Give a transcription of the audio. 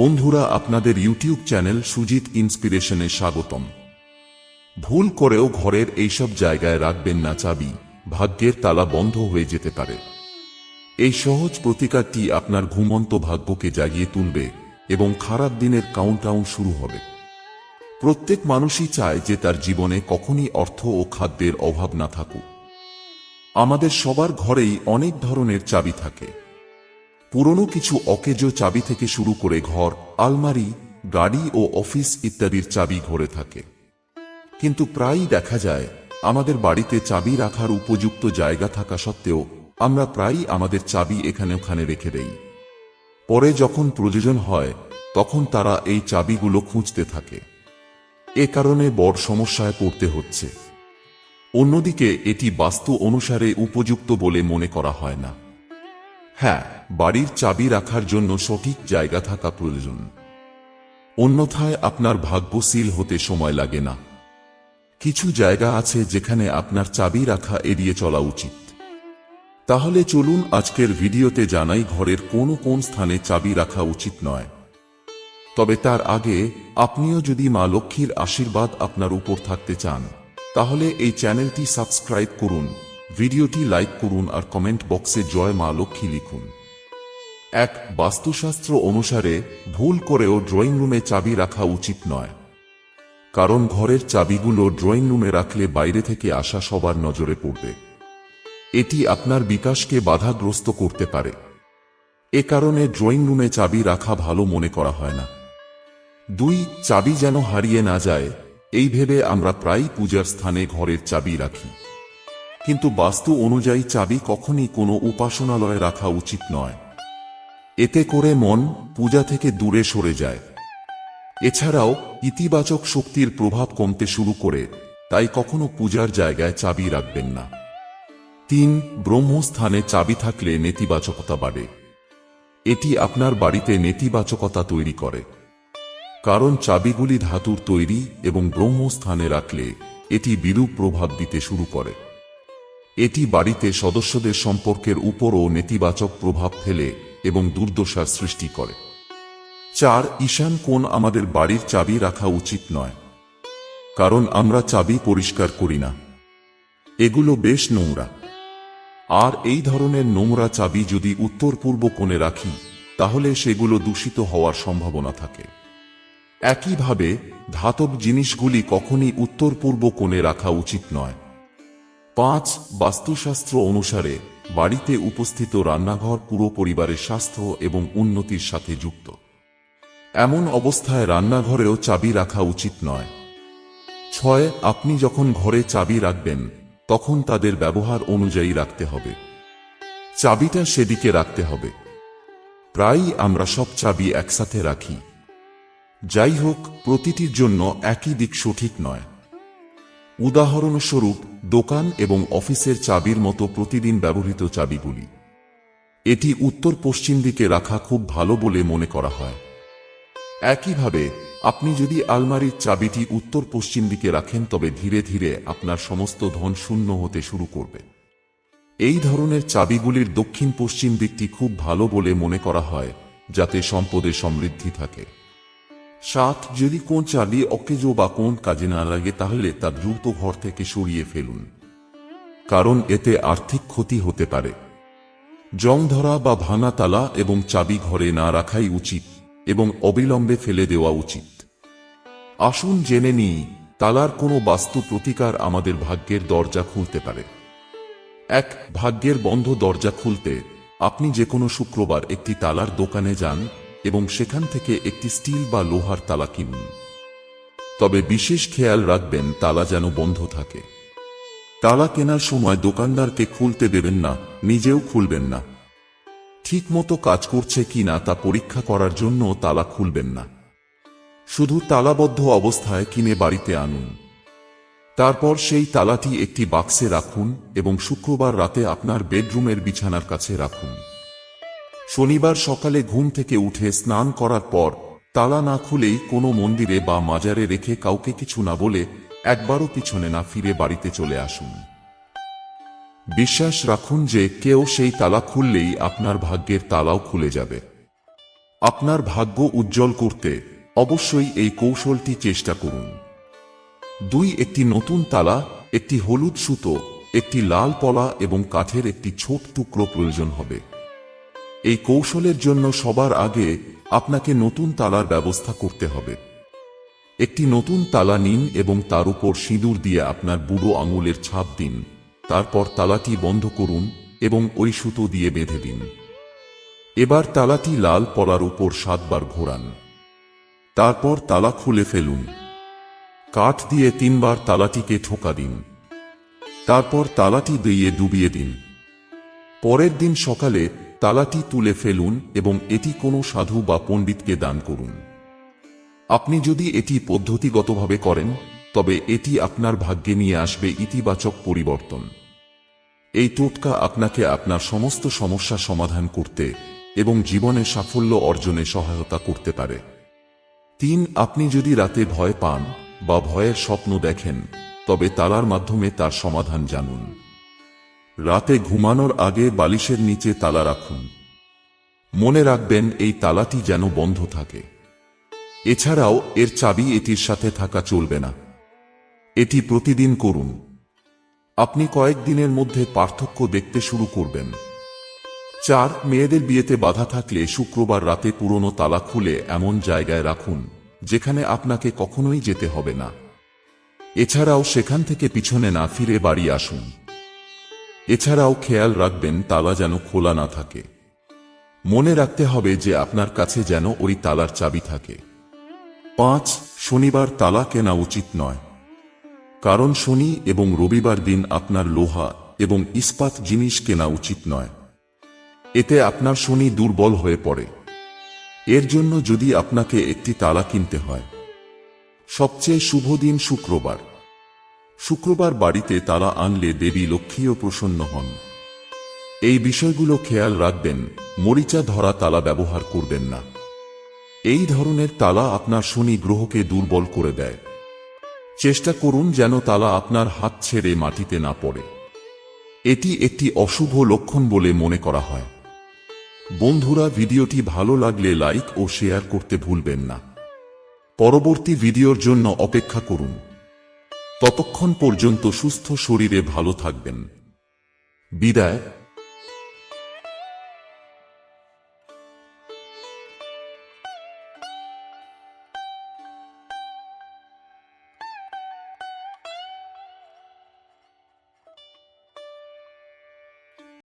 বন্ধুরা, আপনাদের YouTube channel Sujit ইন্সপিরেশনে স্বাগতম। ভুল করেও ঘরের এইসব জায়গায় রাখবেন না চাবি, ভাগ্যের তালা বন্ধ হয়ে যেতে পারে। এই সহজ প্রতিকারটি আপনার ঘুমন্ত ভাগ্যকে জাগিয়ে তুলবে এবং খারাপ দিনের কাউন্টাউন শুরু হবে। প্রত্যেক মানুষই চায় যে তার জীবনে কখনই অর্থ ও খাদ্যের অভাব না থাকুক। আমাদের সবার ঘরেই অনেক ধরনের চাবি থাকে। পুরনো কিছু অকেজো চাবি থেকে শুরু করে ঘর, আলমারি, গাড়ি ও অফিস ইত্যাদির চাবি ঘরে থাকে। কিন্তু প্রায়ই দেখা যায়, আমাদের বাড়িতে চাবি রাখার উপযুক্ত জায়গা থাকা সত্ত্বেও আমরা প্রায়ই আমাদের চাবি এখানে ওখানে রেখে দেই। পরে যখন প্রয়োজন হয়, তখন তারা এই চাবিগুলো খুঁজতে থাকে। এ কারণে বড় সমস্যায় পড়তে হচ্ছে। অন্যদিকে এটি বাস্তু অনুসারে উপযুক্ত বলে মনে করা হয় না। হ্যাঁ বাড়ির চাবি রাখার জন্য সঠিক জায়গা থাকা প্রয়োজন। অন্যথায় আপনার ভাগ্য সিল হতে সময় লাগে না। কিছু জায়গা আছে যেখানে আপনার চাবি রাখা এড়িয়ে চলা উচিত। তাহলে চলুন আজকের ভিডিওতে জানাই ঘরের কোন কোন স্থানে চাবি রাখা উচিত নয়। তবে তার আগে আপনিও যদি মা লক্ষ্মীর আশীর্বাদ আপনার উপর থাকতে চান, তাহলে এই চ্যানেলটি সাবস্ক্রাইব করুন। ভিডিওটি লাইক করুন আর কমেন্ট বক্সে জয় মা লক্ষ্মী লিখুন। এক বাস্তুশাস্ত্র অনুসারে, ভুল করেও ড্রয়িং রুমে চাবি রাখা উচিত নয়। কারণ ঘরের চাবিগুলো ড্রয়িং রুমে রাখলে বাইরে থেকে আসা সবার নজরে পড়বে। এটি আপনার বিকাশকে বাধাগ্রস্ত করতে পারে। এ কারণে ড্রয়িং রুমে চাবি রাখা ভালো মনে করা হয় না। দুই, চাবি যেন হারিয়ে না যায়, এই ভেবে আমরা প্রায়ই পূজার স্থানে ঘরের চাবি রাখি। কিন্তু বাস্তু অনুযায়ী চাবি কখনই কোনো উপাসনালয়ে রাখা উচিত নয়। এতে করে মন পূজা থেকে দূরে সরে যায়। এছাড়াও ইতিবাচক শক্তির প্রভাব কমতে শুরু করে, তাই কখনো পূজার জায়গায় চাবি রাখবেন না। তিন, ব্রহ্মস্থানে চাবি থাকলে নেতিবাচকতা বাড়ে। এটি আপনার বাড়িতে নেতিবাচকতা তৈরি করে। কারণ চাবিগুলি ধাতুর তৈরি এবং ব্রহ্মস্থানে রাখলে এটি বিরূপ প্রভাব দিতে শুরু করে। এটি বাড়িতে সদস্যদের সম্পর্কের উপরও নেতিবাচক প্রভাব ফেলে এবং দুর্দশার সৃষ্টি করে। চার, ঈশান কোণ আমাদের বাড়ির চাবি রাখা উচিত নয়। কারণ আমরা চাবি পরিষ্কার করি না। এগুলো বেশ নোংরা। আর এই ধরনের নোংরা চাবি যদি উত্তর পূর্ব কোণে রাখি, তাহলে সেগুলো দূষিত হওয়ার সম্ভাবনা থাকে। একইভাবে, ধাতব জিনিসগুলি কখনই উত্তর পূর্ব কোণে রাখা উচিত নয়। পাঁচ বাস্তুশাস্ত্র অনুসারে বাড়িতে উপস্থিত রান্নাঘর পুরো পরিবারের স্বাস্থ্য এবং উন্নতির সাথে যুক্ত। এমন অবস্থায় রান্নাঘরেও চাবি রাখা উচিত নয়। ছয়, আপনি যখন ঘরে চাবি রাখবেন, তখন তাদের ব্যবহার অনুযায়ী রাখতে হবে। চাবিটা সেদিকে রাখতে হবে। প্রায়ই আমরা সব চাবি একসাথে রাখি। যাই হোক, প্রতিটির জন্য একই দিক সঠিক নয়। উদাহরণস্বরূপ, দোকান এবং অফিসের চাবির মতো প্রতিদিন ব্যবহৃত চাবিগুলি। এটি উত্তর পশ্চিম দিকে রাখা খুব ভালো বলে মনে করা হয়। একইভাবে, আপনি যদি আলমারির চাবিটি উত্তর পশ্চিম দিকে রাখেন, তবে ধীরে ধীরে আপনার সমস্ত ধন শূন্য হতে শুরু করবে। এই ধরনের চাবিগুলির দক্ষিণ পশ্চিম দিকটি খুব ভালো বলে মনে করা হয়, যাতে সম্পদে সমৃদ্ধি থাকে। সাত যদি কোন চাবি অকেজো বা কোন কাজে না লাগে, তাহলে তা দ্রুত ঘর থেকে সরিয়ে ফেলুন। কারণ এতে আর্থিক ক্ষতি হতে পারে। জং ধরা বা ভাঙা তালা এবং চাবি ঘরে না রাখাই উচিত এবং অবিলম্বে ফেলে দেওয়া উচিত। আসুন জেনে নিই, তালার কোনো বাস্তু প্রতিকার আমাদের ভাগ্যের দরজা খুলতে পারে। এক, ভাগ্যের বন্ধ দরজা খুলতে আপনি যে কোনো শুক্রবার একটি তালার দোকানে যান এবং সেখান থেকে একটি স্টিল বা লোহার তালা কিনুন। তবে বিশেষ খেয়াল রাখবেন, তালা যেন বন্ধ থাকে। তালা কেনার সময় দোকানদারকে খুলতে দেবেন না, নিজেও খুলবেন না। ঠিক মতো কাজ করছে কিনা তা পরীক্ষা করার জন্য তালা খুলবেন না। শুধু তালাবদ্ধ অবস্থায় কিনে বাড়িতে আনুন। তারপর সেই তালাটি একটি বাক্সে রাখুন এবং শুক্রবার রাতে আপনার বেডরুমের বিছানার কাছে রাখুন। শনিবার সকালে ঘুম থেকে উঠে স্নান করার পর, তালা না খুলেই কোনো মন্দিরে বা মাজারে রেখে কাউকে কিছু না বলে একবারও পিছনে না ফিরে বাড়িতে চলে আসুন। বিশ্বাস রাখুন যে কেউ সেই তালা খুললেই আপনার ভাগ্যের তালাও খুলে যাবে। আপনার ভাগ্য উজ্জ্বল করতে অবশ্যই এই কৌশলটি চেষ্টা করুন। দুই, একটি নতুন তালা, একটি হলুদ সুতো, একটি লাল পলা এবং কাঠের একটি ছোট টুকরো প্রয়োজন হবে। এই কৌশলের জন্য সবার আগে আপনাকে নতুন তালার ব্যবস্থা করতে হবে। একটি নতুন তালা নিন এবং তার উপর সিঁদুর দিয়ে আপনার বুড়ো আঙুলের ছাপ দিন। তারপর তালাটি বন্ধ করুন এবং ওই সুতো দিয়ে বেঁধে দিন। এবার তালাটি লাল পলার উপর সাতবার ঘোরান। তারপর তালা খুলে ফেলুন। কাঠ দিয়ে তিনবার তালাটিকে ঠোকা দিন। তারপর তালাটি দিয়ে ডুবিয়ে দিন। পরের দিন সকালে তালাটি তুলে ফেলুন এবং এটি কোনো সাধু বা পণ্ডিতকে দান করুন। আপনি যদি এটি পদ্ধতিগতভাবে করেন, তবে এটি আপনার ভাগ্যে নিয়ে আসবে ইতিবাচক পরিবর্তন। এই টোটকা আপনাকে আপনার সমস্ত সমস্যা সমাধান করতে এবং জীবনে সাফল্য অর্জনে সহায়তা করতে পারে। তিন, আপনি যদি রাতে ভয় পান বা ভয়ের স্বপ্ন দেখেন, তবে তালার মাধ্যমে তার সমাধান জানুন। রাতে ঘুমানোর আগে বালিশের নিচে তালা রাখুন। মনে রাখবেন, এই তালাটি যেন বন্ধ থাকে। এছাড়াও, এর চাবি এটির সাথে থাকা চলবে না। এটি প্রতিদিন করুন। আপনি কয়েকদিনের মধ্যে পার্থক্য দেখতে শুরু করবেন। চার, মেয়েদের বিয়েতে বাধা থাকলে শুক্রবার রাতে পুরনো তালা খুলে এমন জায়গায় রাখুন, যেখানে আপনাকে কখনোই যেতে হবে না। এছাড়াও, সেখান থেকে পিছনে না ফিরে বাড়ি আসুন। এছাড়াও খেয়াল রাখবেন তালা যেন খোলা না থাকে। মনে রাখতে হবে যে আপনার কাছে যেন ওই তালার চাবি থাকে। পাঁচ, শনিবার তালা কেনা উচিত নয়। কারণ শনি এবং রবিবার দিন আপনার লোহা এবং ইস্পাত জিনিস কেনা উচিত নয়। এতে আপনার শনি দুর্বল হয়ে পড়ে। এর জন্য যদি আপনাকে একটি তালা কিনতে হয়। সবচেয়ে শুভ দিন শুক্রবার। শুক্রবার বাড়িতে তালা আনলে দেবী লক্ষ্মীও প্রসন্ন হন। এই বিষয়গুলো খেয়াল রাখবেন, মরিচা ধরা তালা ব্যবহার করবেন না। এই ধরনের তালা আপনার শনি গ্রহকে দুর্বল করে দেয়। চেষ্টা করুন যেন তালা আপনার হাত ছেড়ে মাটিতে না পড়ে। এটি একটি অশুভ লক্ষণ বলে মনে করা হয়। বন্ধুরা, ভিডিওটি ভালো লাগলে লাইক ও শেয়ার করতে ভুলবেন না। পরবর্তী ভিডিওর জন্য অপেক্ষা করুন। ততক্ষণ পর্যন্ত সুস্থ শরীরে ভালো থাকবেন। বিদায়।